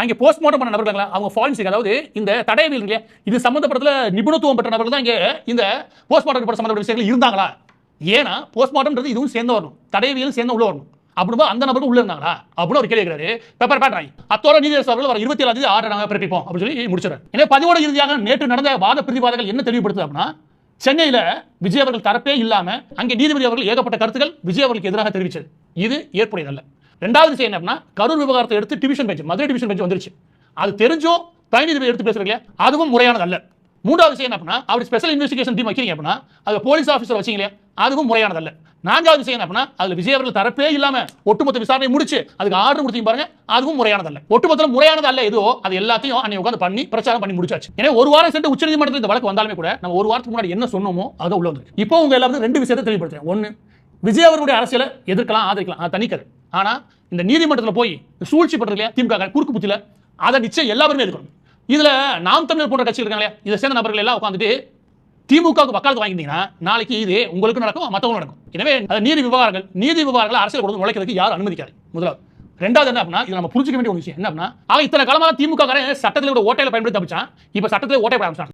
அங்கே போஸ்ட்மார்ட்டம் பண்ண நபர்களா அவங்க ஃபாரன்சிக் அதாவது இந்த தடயவியல் இல்லையா இது சம்மந்தப்பட்டத்தில் நிபுணத்துவம் பெற்ற நபர்கள் தான் இங்கே இந்த போஸ்ட்மார்ட்டம் ரிப்போர்ட் சம்மந்தப்பட்ட விஷயங்கள் இருந்தாங்களா? ஏன்னா போஸ்ட்மார்ட்டம்ன்றது இதுவும் சேர்ந்து வரணும். தடயவியலும் சேர்ந்து உள்ள வரணும். அப்படின்னா அந்த நபருக்கு உள்ள இருந்தாங்களா? அப்படின்னு ஒரு கேள்வி கேட்கிறாரு. பெப்பர் பேட்ராய் அத்தோட நீதியரசு அவர்கள் வர இருபத்தி ஏழாம் தேதி ஆர்டர் நாங்கள் பிறப்பிப்போம் அப்படின்னு சொல்லி முடிச்சிடறாரு. எனவே பதிவோட இறுதியாக நேற்று நடந்த வாத பிரதிவாதங்கள் என்ன தெளிவுபடுத்துது அப்படின்னா சென்னையில் விஜய் அவர்கள் தரப்பே இல்லாமல் அங்கே நீதிபதி அவர்கள் ஏகப்பட்ட கருத்துக்கள் விஜய் அவர்களுக்கு எதிராக தெரிவித்தது இது ஏற்புடையதல்ல. ரெண்டாவது விஷயம் என்ன அப்படின்னா கரூர் விவகாரத்தை எடுத்து division bench Madurai division bench வந்துருச்சு. அது தெரிஞ்சும் தனி எடுத்து பேசுறீங்க அதுவும் முறையானது அல்ல. மூன்றாவது விஷயம் என்ன அப்படின்னா அவர் ஸ்பெஷல் இன்வெஸ்டிகேஷன் டீம் வைக்கிறீங்க அப்படின்னா அது போலீஸ் ஆஃபீஸர் வச்சிங்களே அதுவும் முறையானதல்ல நான்காவது விஷயம் என்ன அப்படின்னா அதில் விஜய் அவர்கள் தரப்பே இல்லாமல் ஒட்டுமொத்த விசாரணை முடிச்சு அதுக்கு ஆர்டர் கொடுத்தீங்க பாருங்க அதுவும் முறையானதல்ல ஒட்டுமொத்தம் முறையானது அல்ல எதுவோ அது எல்லாத்தையும் அன்னைக்கு உட்காந்து பண்ணி பிரச்சாரம் பண்ணி முடிச்சாச்சு. ஏன்னா ஒரு வாரம் சென்று உச்சநீதிமன்றத்தில் இந்த வழக்கு வந்தாலுமே கூட நம்ம ஒரு வாரத்துக்கு முன்னாடி என்ன சொன்னோமோ அதை உள்ள வந்துருக்கு. இப்போ உங்க எல்லாருக்கும் ரெண்டு விஷயத்தை தெளிவுபடுத்துறேன். ஒன்று விஜய் அவர்களுடைய அரசியலை எதிர்க்கலாம் ஆதரிக்கலாம். அது ஆனா இந்த நீதிமன்றத்தில் போய் சூழ்ச்சி பண்றது இல்லையா? திமுக குறுக்கு புத்தியில் அதை நிச்சயம் எல்லாருமே இருக்கணும் இதுல நாம் தமிழர் போன்ற கட்சிகள் இருக்காங்களே இதை சேர்ந்த நபர்கள் எல்லாம் உட்காந்துட்டு திமுகவுக்கு வக்காலத்து வாங்கிட்டீங்கன்னா நாளைக்கு இது உங்களுக்கு நடக்கும் மற்றவங்க நடக்கும். எனவே அந்த நீதி விவகாரங்கள் நீதி விவகாரங்கள் அரசியல் கொடுத்து வந்து நுழைக்கிறதுக்கு யாரும் அனுமதிக்காது. முதலாவது. ரெண்டாவது என்ன அப்படின்னா நம்ம புரிஞ்சிக்க வேண்டிய ஒரு விஷயம். என்ன அப்படின்னா ஆக இத்தனை காலமாக திமுக காரன் சட்டத்தில் கூட ஓட்டையில் பயன்படுத்தி தப்பிச்சான். இப்போ சட்டத்தில் ஓட்டை ஆரம்பிச்சான்